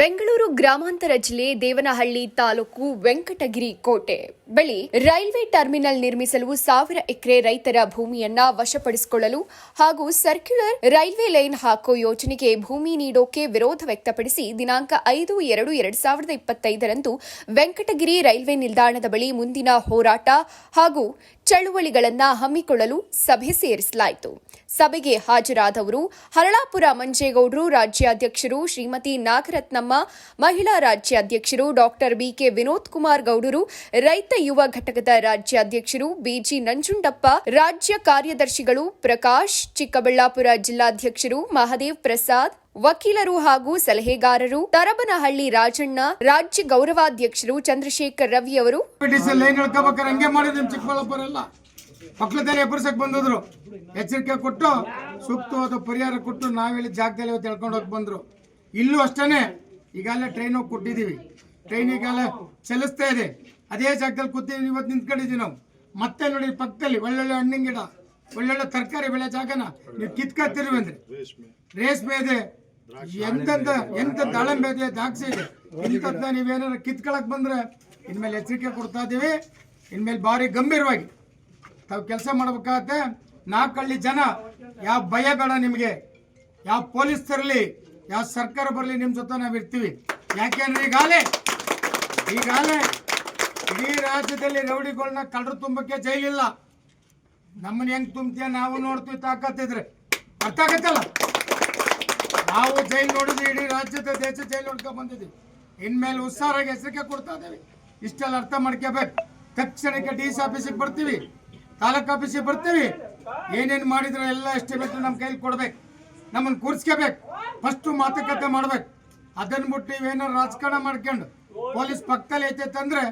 ಬೆಂಗಳೂರು ಗ್ರಾಮಾಂತರ ಜಿಲ್ಲೆ ದೇವನಹಳ್ಳಿ ತಾಲೂಕು ವೆಂಕಟಗಿರಿ ಕೋಟೆ. ಬಳಿ ರೈಲ್ವೆ ಟರ್ಮಿನಲ್ ನಿರ್ಮಿಸಲು ಸಾವಿರ ಎಕರೆ ರೈತರ ಭೂಮಿಯನ್ನ ವಶಪಡಿಸಿಕೊಳ್ಳಲು ಹಾಗೂ ಸರ್ಕ್ಯುಲರ್ ರೈಲ್ವೆ ಲೈನ್ ಹಾಕೋ ಯೋಜನೆಗೆ ಭೂಮಿ ನೀಡೋಕೆ ವಿರೋಧ ವ್ಯಕ್ತಪಡಿಸಿ ದಿನಾಂಕ ಐದು ಎರಡು ಎರಡ್ ಸಾವಿರದ ಇಪ್ಪತ್ತೈದರಂದು ವೆಂಕಟಗಿರಿ ರೈಲ್ವೆ ನಿಲ್ದಾಣದ ಬಳಿ ಮುಂದಿನ ಹೋರಾಟ ಹಾಗೂ ಚಳುವಳಿಗಳನ್ನು ಹಮ್ಮಿಕೊಳ್ಳಲು ಸಭೆ ಸೇರಿಸಲಾಯಿತು. ಸಭೆಗೆ ಹಾಜರಾದವರು ಹರಳಾಪುರ ಮಂಜೇಗೌಡರು, ರಾಜ್ಯಾಧ್ಯಕ್ಷರು ಶ್ರೀಮತಿ ನಾಗರತ್ನಮ್ಮ ಮಹಿಳಾ ರಾಜ್ಯಾಧ್ಯಕ್ಷರು ಡಾಕ್ಟರ್ ಬಿಕೆ ವಿನೋದ್ ಕುಮಾರ್ ಗೌಡರು, ರೈತ ಯುವ ಘಟಕದ ರಾಜ್ಯಾಧ್ಯಕ್ಷರು ಬಿಜಿ ನಂಜುಂಡಪ್ಪ, ರಾಜ್ಯ ಕಾರ್ಯದರ್ಶಿಗಳು ಪ್ರಕಾಶ್, ಚಿಕ್ಕಬಳ್ಳಾಪುರ ಜಿಲ್ಲಾಧ್ಯಕ್ಷರು ಮಹದೇವ್ ಪ್ರಸಾದ್, ವಕೀಲರು ಹಾಗೂ ಸಲಹೆಗಾರರು ತರಬನಹಳ್ಳಿ ರಾಜಣ್ಣ, ರಾಜ್ಯ ಗೌರವಾಧ್ಯಕ್ಷರು ಚಂದ್ರಶೇಖರ್ ರವಿ ಅವರು. ಮಕ್ಕಳದಲ್ಲಿ ಎಬ್ಬರ್ಸಕ್ ಬಂದಿದ್ರು. ಎಚ್ಚರಿಕೆ ಕೊಟ್ಟು, ಸೂಕ್ತವಾದ ಪರಿಹಾರ ಕೊಟ್ಟು ನಾವೇಳಿ ಜಾಗದಲ್ಲಿ ಇವತ್ತು ಹೇಳ್ಕೊಂಡು ಹೋಗಿ ಬಂದ್ರು. ಇಲ್ಲೂ ಅಷ್ಟೇನೆ ಈಗಾಗಲೇ ಟ್ರೈನ್ ಹೋಗಿ ಕೊಟ್ಟಿದ್ದೀವಿ. ಟ್ರೈನ್ ಈಗಾಗಲೇ ಚಲಿಸ್ತಾ ಇದೆ. ಅದೇ ಜಾಗದಲ್ಲಿ ಕೂತೀವಿ ಇವತ್ತು ನಿಂತ್ಕೊಂಡಿದ್ದೀವಿ ನಾವು. ಮತ್ತೆ ನೋಡಿ ಪಕ್ಕದಲ್ಲಿ ಒಳ್ಳೊಳ್ಳೆ ಹಣ್ಣಿನ ಗಿಡ, ಒಳ್ಳೊಳ್ಳೆ ತರಕಾರಿ ಬೆಳೆ ಜಾಗನ ನೀವು ಕಿತ್ಕೊತಿರ್ವಿ ಅಂದ್ರೆ. ರೇಷ್ಮೆ ಇದೆ. ಎಂತೆಂತ ಎಂತ ದಾಳಂಬೆ ಇದೆ, ದ್ರಾಕ್ಷಿ ಇದೆ. ಇಂಥದ್ದ ನೀವೇನಾರ ಕಿತ್ಕೊಳಕ್ ಬಂದ್ರೆ ಇನ್ಮೇಲೆ ಎಚ್ಚರಿಕೆ ಕೊಡ್ತಾ ಇದ್ದೀವಿ ಇನ್ಮೇಲೆ ಭಾರಿ ಗಂಭೀರವಾಗಿ ತಾವು ಕೆಲಸ ಮಾಡ್ಬೇಕಾಗತ್ತೆ. ನಾಲ್ಕಳ್ಳಿ ಜನ, ಯಾವ ಭಯ ಬೇಡ ನಿಮಗೆ. ಯಾವ ಪೊಲೀಸ್ ತರಲಿ. ಯಾವ ಸರ್ಕಾರ ಬರಲಿ ನಿಮ್ಮ ಜೊತೆ ನಾವು ಇರ್ತೀವಿ. ಯಾಕೆಂದ್ರೆ ಈಗಾಗಲೇ ಈಗಾಗಲೇ ಇಡೀ ರಾಜ್ಯದಲ್ಲಿ ರೌಡಿಗಳನ್ನ ಕಳ್ಳರು ತುಂಬಕ್ಕೆ ಜೈಲಿಲ್ಲ. ನಮ್ಮನ್ನ ಹೆಂಗ್ ತುಂಬ್ತೀಯ ನಾವು ನೋಡ್ತೀವಿ ತಾಕತ್ತಿದ್ರೆ ಅರ್ಥ ಆಗತ್ತಲ್ಲ? ನಾವು ಜೈಲು ನೋಡಿದ್ವಿ, ಇಡೀ ರಾಜ್ಯದ ದೇಶ ಜೈಲ್ ನೋಡ್ಕೊಂಡು ಬಂದಿದ್ವಿ. ಇನ್ಮೇಲೆ ಹುಷಾರಾಗಿ ಹೆಸರಿಕೆ ಕೊಡ್ತಾ ಇದ್ದೀವಿ. ಇಷ್ಟೆಲ್ಲ ಅರ್ಥ ಮಾಡ್ಕೋಬೇಕು. ತಕ್ಷಣಕ್ಕೆ ಡಿ ಸಿ ಆಫೀಸಿಗೆ ಬರ್ತೀವಿ. ತಾಲೂಕ್ ಆಫೀಸಿಗೆ ಬರ್ತೀವಿ. ಏನೇನು ಮಾಡಿದ್ರೆ ಎಲ್ಲ ಎಸ್ಟಿಮೇಟ್ ನಮ್ಮ ಕೈಲಿ ಕೊಡ್ಬೇಕು. ನಮ್ಮನ್ನು ಕೂರಿಸ್ಕೋಬೇಕು. ಫಸ್ಟ್ ಮಾತುಕತೆ ಮಾಡ್ಬೇಕು. ಅದನ್ನ ಬಿಟ್ಟು ನೀವೇನಾರು ರಾಜಕಾರಣ ಮಾಡ್ಕೊಂಡು ಪೊಲೀಸ್ ಪಕ್ಕದಲ್ಲಿ ಐತೈತಂದ್ರೆ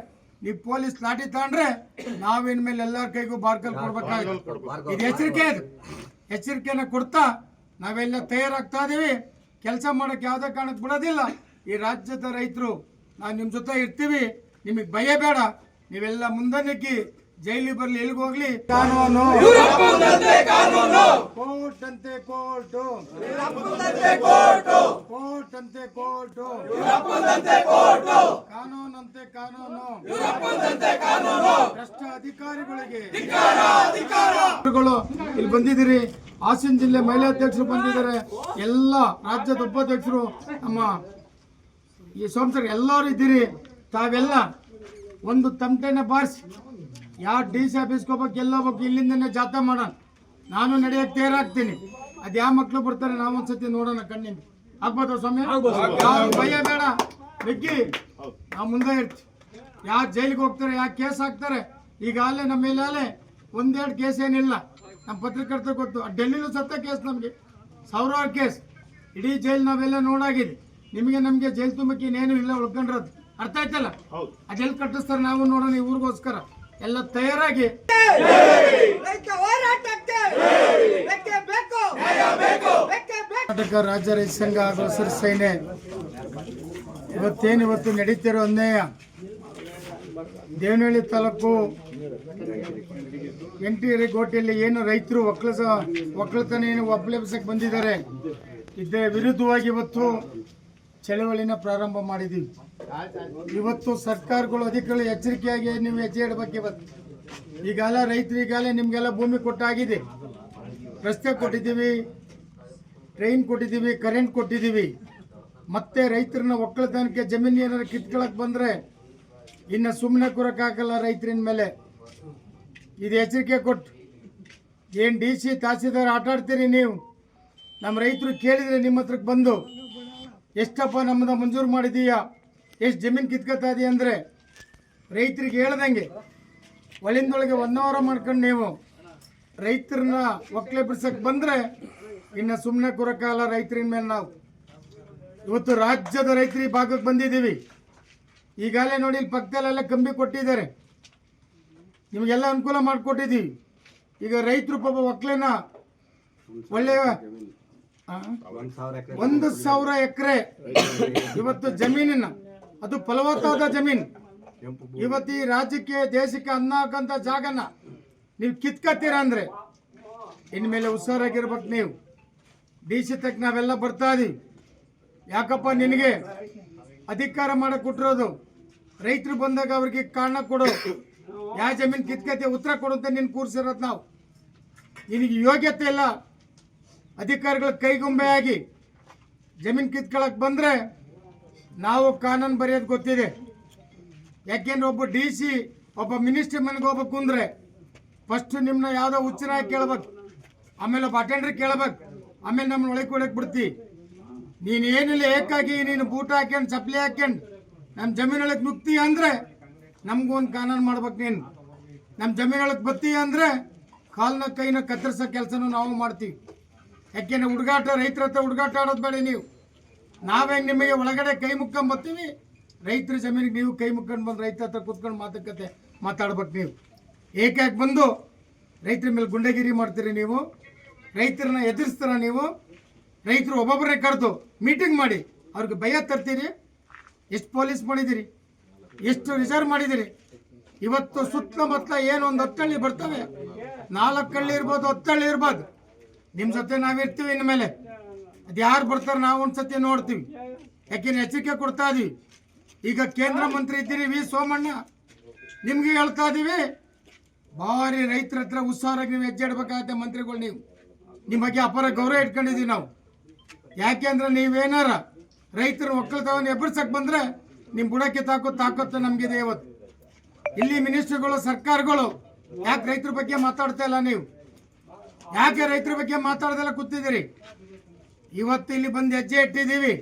ನೀವು ಪೊಲೀಸ್ ಲಾಠಿ ತಗೊಂಡ್ರೆ ನಾವಿನ ಮೇಲೆ ಎಲ್ಲರ ಕೈಗೂ ಬಾರ್ಕಲ್ ಕೊಡ್ಬೇಕಾಗುತ್ತೆ. ಇದು ಎಚ್ಚರಿಕೆ ಅದು ಎಚ್ಚರಿಕೆನ ಕೊಡ್ತಾ ನಾವೆಲ್ಲ ತಯಾರಾಗ್ತಾ ಇದೀವಿ. ಕೆಲಸ ಮಾಡೋಕೆ ಯಾವುದೇ ಕಾರಣಕ್ಕೆ ಬಿಡೋದಿಲ್ಲ. ಈ ರಾಜ್ಯದ ರೈತರು ನಾವು ನಿಮ್ಮ ಜೊತೆ ಇರ್ತೀವಿ. ನಿಮಗೆ ಭಯ ಬೇಡ. ನೀವೆಲ್ಲ ಮುಂದೆ ನಿಕ್ಕಿ ಜೈಲಿಗೆ ಬರ್ಲಿ ಎಲ್ಲಿಗೆ ಹೋಗ್ಲಿ? ಕಾನೂನು. ಕೋರ್ಟ್. ಅಂತೆ ಕೋರ್ಟು. ಕೋರ್ಟ್. ಅಂತೆ ಕೋರ್ಟು. ಕಾನೂನಂತೆ ಕಾನೂನು. ಭ್ರಷ್ಟ ಅಧಿಕಾರಿಗಳಿಗೆ. ಗಳು ಇಲ್ಲಿ ಬಂದಿದ್ದೀರಿ. ಹಾಸನ ಜಿಲ್ಲೆ ಮಹಿಳಾ ಅಧ್ಯಕ್ಷರು ಬಂದಿದ್ದಾರೆ. ಎಲ್ಲ ರಾಜ್ಯದ ಉಪಾಧ್ಯಕ್ಷರು ನಮ್ಮ ಈ ಸೋಮಸರ್ ಎಲ್ಲರೂ ಇದ್ದೀರಿ. ತಾವೆಲ್ಲ ಒಂದು ತಮಟೆನ ಬಾರಿಸಿ. ಯಾವ ಡಿ ಸಿ ಆಫೀಸ್ಗೆ ಹೋಗ್ಬೇಕು ಎಲ್ಲ ಹೋಗ್ಬೇಕು ಇಲ್ಲಿಂದನೇ ಜಾಥಾ ಮಾಡೋಣ. ನಾನು ನಡೆಯಕ್ಕೆ ತೇರಾಗ್ತೀನಿ ಅದು ಯಾವ ಮಕ್ಳು ಬರ್ತಾರೆ ನಾವು ಒಂದ್ಸತಿ ನೋಡೋಣ ಕಣ್ಣಿಂದ ಆಗ್ಬೋದ ಸ್ವಾಮಿ? ಭಯ ಬೇಡ. ಬೆಕ್ಕಿ ನಾವು ಮುಂದೆ ಇರ್ತೀವಿ. ಯಾವ ಜೈಲಿಗೆ ಹೋಗ್ತಾರೆ ಯಾವ ಕೇಸ್ ಹಾಕ್ತಾರೆ ಈಗಾಗಲೇ ನಮ್ಮ ಮೇಲೆ ಒಂದೆರಡು ಕೇಸ್ ಏನಿಲ್ಲ. ನಮ್ಮ ಪತ್ರಕರ್ತರು ಗೊತ್ತು. ಡೆಲ್ಲಿಲೂ ಸತ್ತ ಕೇಸ್ ನಮಗೆ. ಸಾವಿರಾರು ಕೇಸ್. ಇಡೀ ಜೈಲ್ ನಾವೆಲ್ಲ ನೋಡಾಗಿದೆ. ನಿಮಗೆ ನಮಗೆ ಜೈಲ್ ತುಂಬಕ್ಕೆ ಇನ್ನೇನು ಇಲ್ಲ ಉಳ್ಕೊಂಡಿರೋದು ಅರ್ಥ ಆಯ್ತಲ್ಲ? ಅದೆಲ್ಲಿ ಕಟ್ಟಿಸ್ತಾರೆ ನಾವು ನೋಡೋಣ ಈ ಊರಿಗೋಸ್ಕರ. ಎಲ್ಲ ತಯಾರಾಗಿ. ಕರ್ನಾಟಕ ರಾಜ್ಯ ರೈತ ಸಂಘ ಹಾಗೂ ಹಸಿರು ಸೇನೆ ಇವತ್ತೇನು ಇವತ್ತು ನಡೀತಿರೋ ಅನ್ಯಾಯ? ದೇವನಹಳ್ಳಿ ತಾಲೂಕು ಎಂಟಿಯರಿಗೋಟೆಯಲ್ಲಿ ಏನು ರೈತರು ಒಕ್ಕಲಸ ಒಕ್ಕಲತನ ಏನು ಒಬ್ಬಲೆಬ್ಸಕ್ಕೆ ಬಂದಿದ್ದಾರೆ. ಇದರ ವಿರುದ್ಧವಾಗಿ ಇವತ್ತು ಚಳವಳಿನ ಪ್ರಾರಂಭ ಮಾಡಿದ್ದೀವಿ. ಇವತ್ತು ಸರ್ಕಾರಗಳು ಅಧಿಕಾರಿಗಳು ಎಚ್ಚರಿಕೆಯಾಗಿ ನೀವು ಹೆಜ್ಜೆ ಇಡಬೇಕು ಇವತ್ತು ಈಗಾಗಲೇ ನಿಮಗೆಲ್ಲ ಭೂಮಿ ಕೊಟ್ಟಾಗಿದೆ. ರಸ್ತೆ ಕೊಟ್ಟಿದ್ದೀವಿ ಟ್ರೈನ್ ಕೊಟ್ಟಿದ್ದೀವಿ ಕರೆಂಟ್ ಕೊಟ್ಟಿದ್ದೀವಿ. ಮತ್ತೆ ರೈತರನ್ನ ಒಕ್ಕಲತನಕ್ಕೆ ಜಮೀನು ಏನಾರು ಕಿತ್ಕೊಳಕ್ಕೆ ಬಂದ್ರೆ ಇನ್ನು ಸುಮ್ಮನೆ ಕೂರಕ್ಕಾಗಲ್ಲ ರೈತರಿನ ಮೇಲೆ. ಇದು ಎಚ್ಚರಿಕೆ ಕೊಟ್ಟು. ಏನು ಡಿ ಸಿ ತಹಸೀಲ್ದಾರ್ ಆಟಾಡ್ತೀರಿ ನೀವು? ನಮ್ಮ ರೈತರು ಕೇಳಿದ್ರೆ ನಿಮ್ಮ ಹತ್ರಕ್ಕೆ ಬಂದು ಎಷ್ಟಪ್ಪ ನಮ್ಮದ ಮಂಜೂರು ಮಾಡಿದೀಯಾ ಎಷ್ಟು ಜಮೀನು ಕಿತ್ಕೊತಾ ಇದೀಯ ಅಂದರೆ? ರೈತರಿಗೆ ಹೇಳ್ದಂಗೆ. ಒಳಿಂದೊಳಗೆ ಒನ್ನವರ ಮಾಡ್ಕೊಂಡು ನೀವು. ರೈತರನ್ನ ಒಕ್ಕಲೆ ಬಿಡ್ಸಕ್ಕೆ ಬಂದರೆ ಇನ್ನು ಸುಮ್ಮನೆ ಕೊರಕಾಲ ರೈತರಿನ ಮೇಲೆ ನಾವು. ಇವತ್ತು ರಾಜ್ಯದ ರೈತರು ಭಾಗಕ್ಕೆ ಬಂದಿದ್ದೀವಿ. ಈಗಾಗಲೇ ನೋಡಿ ಇಲ್ಲಿ ಪಕ್ಕದಲ್ಲೆಲ್ಲ ಕಂಬಿ ಕೊಟ್ಟಿದ್ದಾರೆ. ನಿಮಗೆಲ್ಲ ಅನುಕೂಲ ಮಾಡಿಕೊಟ್ಟಿದ್ದೀವಿ. ಈಗ ರೈತರು ಪಾಪ ಒಕ್ಕಲೆನ ಒಳ್ಳೆಯ? ಒಂದು ಸಾವಿರ ಎಕರೆ. ಇವತ್ತು ಜಮೀನಿನ ಅದು ಫಲವತ್ತಾದ ಜಮೀನು. ಇವತ್ತು ಈ ರಾಜ್ಯಕ್ಕೆ ದೇಶಕ್ಕೆ ಅನ್ನ ಹಾಕಂತ ಜಾಗನ ನೀವು ಕಿತ್ಕತ್ತೀರ ಅಂದ್ರೆ? ಇನ್ಮೇಲೆ ಹುಷಾರಾಗಿರ್ಬೇಕು ನೀವು. ಡಿ ಸಿ ತಕ್ಕ ನಾವೆಲ್ಲ ಬರ್ತಾ ಇದೀವಿ. ಯಾಕಪ್ಪ ನಿನಗೆ ಅಧಿಕಾರ ಮಾಡಕ್ ಕೊಟ್ಟಿರೋದು? ರೈತರು ಬಂದಾಗ ಅವ್ರಿಗೆ ಕಾರಣ ಕೊಡು. ಯಾವ ಜಮೀನು ಕಿತ್ಕತೆ ಉತ್ತರ ಕೊಡು ಅಂತ ನಿನ್ ಕೂರ್ಸಿರೋದು ನಾವು. ನಿನಗೆ ಯೋಗ್ಯತೆ ಇಲ್ಲ. ಅಧಿಕಾರಿಗಳ ಕೈಗೊಂಬೆಯಾಗಿ ಜಮೀನು ಕಿತ್ಕೊಳಕ್ ಬಂದ್ರೆ ನಾವು ಕಾನೂನು ಬರೆಯೋದು ಗೊತ್ತಿದೆ. ಯಾಕೆಂದ್ರೆ ಒಬ್ಬ ಡಿ ಸಿ, ಒಬ್ಬ ಮಿನಿಸ್ಟರ್ ಮನೆಗೆ ಹೋಗ್ಬೇಕು ಅಂದ್ರೆ ಫಸ್ಟ್ ನಿಮ್ಮನ್ನ ಯಾವುದೋ ಉಚ್ಚರ ಕೇಳ್ಬೇಕು, ಆಮೇಲೆ ಒಬ್ಬ ಅಟೆಂಡರ್ ಕೇಳ್ಬೇಕು, ಆಮೇಲೆ ನಮ್ಮನ್ನ ಒಳಗೆ ಕೊಡಕ್ಕೆ ಬಿಡ್ತಿ. ನೀನು ಏನಿಲ್ಲ ಏಕಾಗಿ, ನೀನು ಬೂಟ್ ಹಾಕ್ಯಂಡು, ಚಪ್ಪಲಿ ಹಾಕ್ಯಂಡು ನಮ್ಮ ಜಮೀನೊಳಗೆ ನುಗ್ತಿ ಅಂದ್ರೆ ನಮ್ಗೊಂದು ಕಾನೂನು ಮಾಡ್ಬೇಕು ನೀನು. ನಮ್ಮ ಜಮೀನೊಳಗೆ ಬತ್ತಿ ಅಂದ್ರೆ ಕಾಲ್ನ ಕೈನ ಕತ್ತರಿಸೋ ಕೆಲಸನೂ ನಾವು ಮಾಡ್ತೀವಿ. ಯಾಕೆಂದ್ರೆ ಹುಡುಗಾಟ, ರೈತರ ಹತ್ರ ಹುಡುಗಾಟ ಆಡೋದು ಬೇಡ ನೀವು. ನಾವೇ ನಿಮಗೆ ಒಳಗಡೆ ಕೈ ಮುಕ್ಕೊಂಡ್ ಬರ್ತೀವಿ, ರೈತರ ಜಮೀನಿಗೆ ನೀವು ಕೈ ಮುಕ್ಕೊಂಡು ಬಂದು ರೈತರ ಹತ್ರ ಕೂತ್ಕೊಂಡು ಮಾತುಕತೆ ಮಾತಾಡ್ಬೇಕು ನೀವು. ಏಕಾಗಿ ಬಂದು ರೈತರ ಮೇಲೆ ಗುಂಡಗಿರಿ ಮಾಡ್ತೀರಿ ನೀವು, ರೈತರನ್ನ ಎದುರಿಸ್ತೀರ ನೀವು, ರೈತರು ಒಬ್ಬೊಬ್ಬರೇ ಕರೆದು ಮೀಟಿಂಗ್ ಮಾಡಿ, ಅವ್ರಿಗೆ ಭಯ ತರ್ತೀರಿ, ಎಷ್ಟು ಪೊಲೀಸ್ ಮಾಡಿದ್ದೀರಿ ಎಷ್ಟು ರಿಸರ್ವ್ ಮಾಡಿದ್ದೀರಿ ಇವತ್ತು ಸುತ್ತಮುತ್ತ ಏನು ಒಂದು ಹತ್ತಳ್ಳಿ ಬರ್ತವೆ, ನಾಲ್ಕು ಹಳ್ಳಿ ಇರ್ಬೋದು, ಹತ್ತಳ್ಳಿ ಇರ್ಬೋದು. ನಿಮ್ಮ ಜೊತೆ ನಾವಿರ್ತೀವಿ ಇನ್ಮೇಲೆ ಅದು ಯಾರು ಬರ್ತಾರೆ ನಾವು ಒಂದ್ಸತಿ ನೋಡ್ತೀವಿ. ಯಾಕೆಂದ್ರೆ ಎಚ್ಚರಿಕೆ ಕೊಡ್ತಾ ಇದೀವಿ. ಈಗ ಕೇಂದ್ರ ಮಂತ್ರಿ ಇದ್ದೀರಿ ವಿ ಸೋಮಣ್ಣ. ನಿಮ್ಗೆ ಹೇಳ್ತಾ ಇದೀವಿ, ಭಾರಿ ರೈತರ ಹತ್ರ ಹುಷಾರಾಗಿ ನೀವು ಹೆಜ್ಜೆ ಮಂತ್ರಿಗಳು ನೀವು. ನಿಮ್ಮ ಬಗ್ಗೆ ಅಪಾರ ಗೌರವ ಇಟ್ಕೊಂಡಿದೀವಿ ನಾವು. ಯಾಕೆಂದ್ರೆ ನೀವೇನಾರ ರೈತರ ಒಕ್ಕಲ್ತವನ್ನ ಎಬ್ಬರ್ಸಕ್ ಬಂದ್ರೆ ನಿಮ್ ಬುಡಕ್ಕೆ ತಾಕೋ ತಾಕತ್ತು ನಮ್ಗಿದೆ ಇವತ್ತು. ಇಲ್ಲಿ ಮಿನಿಸ್ಟರ್ಗಳು, ಸರ್ಕಾರಗಳು ಯಾಕೆ ರೈತರ ಬಗ್ಗೆ ಮಾತಾಡ್ತಾ ಇಲ್ಲ ನೀವು? ಯಾಕೆ ರೈತರ ಬಗ್ಗೆ ಮಾತಾಡೋದೆಲ್ಲ ಕೂತಿದ್ದೀರಿ? ಇವತ್ತು ಇಲ್ಲಿ ಬಂದು ಹೆಜ್ಜೆ ಇಟ್ಟಿದ್ದೀವಿ.